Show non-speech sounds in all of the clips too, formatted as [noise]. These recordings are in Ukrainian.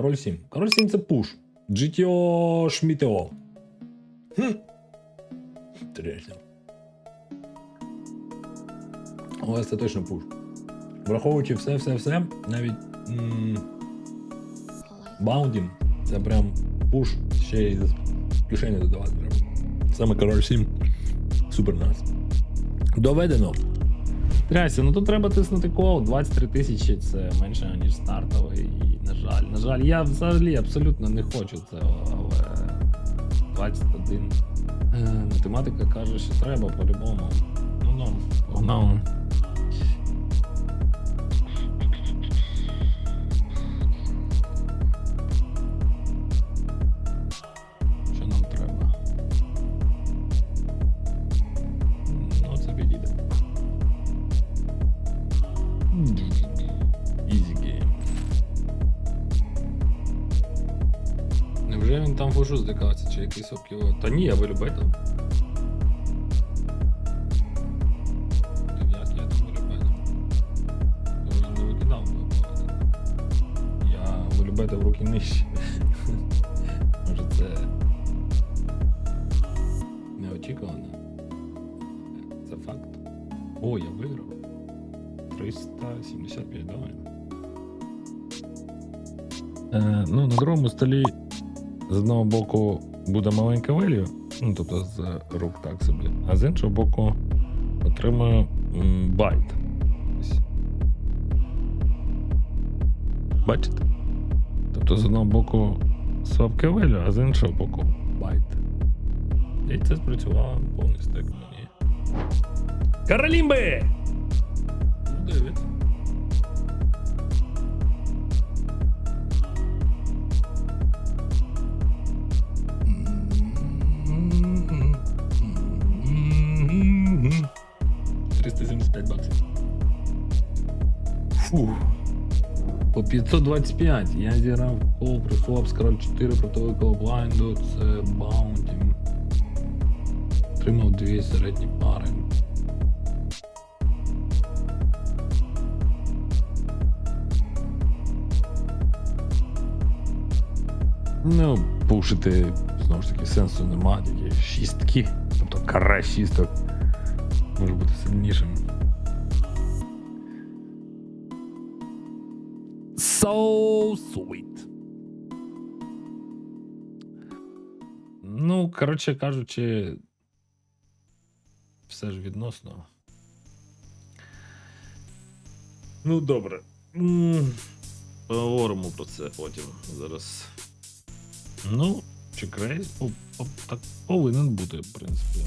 Король 7. Король 7 це пуш. GTO Шмітео. Хм. Інтересно. Але це точно пуш. Враховуючи все, все, все, навіть м- Баунді, це прям пуш ще й з кишені додавати. Саме король 7. Супер нас. Доведено. Трясся, ну тут треба тиснути кол. 23 тисячі це менше, ніж стартовий. Жаль, на жаль, я взагалі абсолютно не хочу цього, але 21. Е, математика каже, що треба по-любому. Ну ну, погнали. Невже він там фушу здикався, чи якийсь обківо? Та ні, я вилюбив там. Як я там викидав вибивати. Я вилюбити в руки нижче. [laughs] Може це неочікувано. Це факт. О, я виграв. 375 давай. Е, ну, на другому столі з одного боку буде маленька value, ну тобто з рук так собі, а з іншого боку отримую м, байт. Бачите? Тобто з одного боку слабке value, а з іншого боку байт. І це спрацювало повний стик мені. Каролімби! По 525. Я зіграв кол при флопс, король 4 проти блайнду. Це баунті. Тримав дві середні пари. Ну, пушити, знову ж таки, сенсу нема, тільки шістки. Тобто каре шісток може бути сильнішим. So sweet. Ну, коротше кажучи, все ж відносно. Ну, добре. Поговоримо про це потім. Зараз. Ну, чи крейс так повинен бути, в принципі.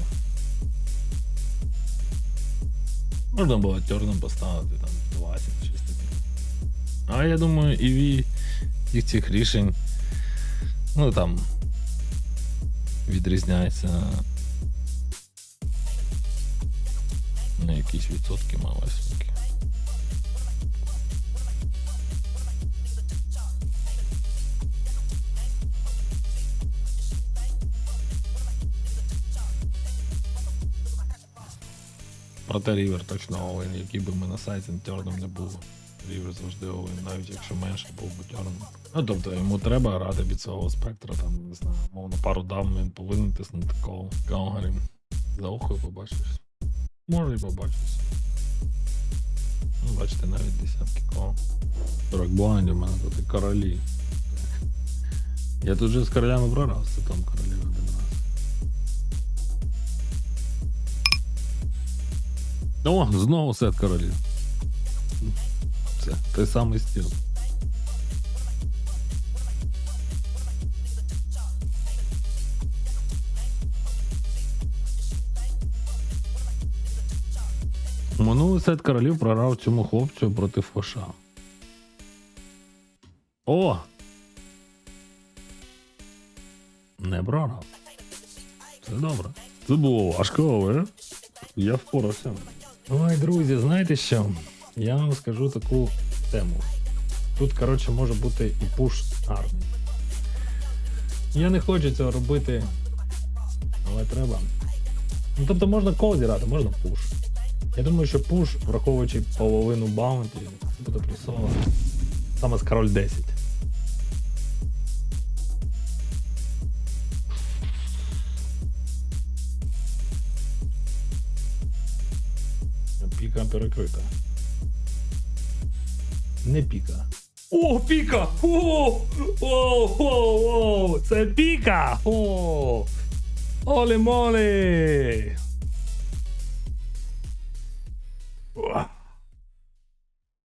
Можна було терном поставити там 20 щось таке. А я думаю, EV всіх цих рішень, ну там відрізняється на якісь відсотки малесенькі. Проте рівер точно овен, який би ми на сайті терном не було. Рівер завжди овен, навіть якщо менше був би терном. Ну тобто йому треба грати від свого спектра, там, не знаю, мовно пару дам він повинен тиснути кол. Калгарі. За ухо побачиш. Може і побачиш. Ну, бачите, навіть десятки кол. 40 блайндів у мене тут і королі. Я тут вже з королями прорав, це там королі один раз. О, знову сет королів. Це той самий стіл. Минулий сет королів програв цьому хлопцю проти Фоша. О! Не програв. Це добре. Це було важко, але я впорався. Ой, друзі, знаєте що? я вам скажу таку тему. Тут, коротше, може бути і пуш гарний. Я не хочу цього робити, але треба. Ну, Тобто можна кол зіграти, можна пуш. Я думаю, що пуш, враховуючи половину баунті, буде плюсово. Саме з король 10. Пікам перекрита. Не піка. О, піка! О! О, о, о! Це піка! О! Оле моле!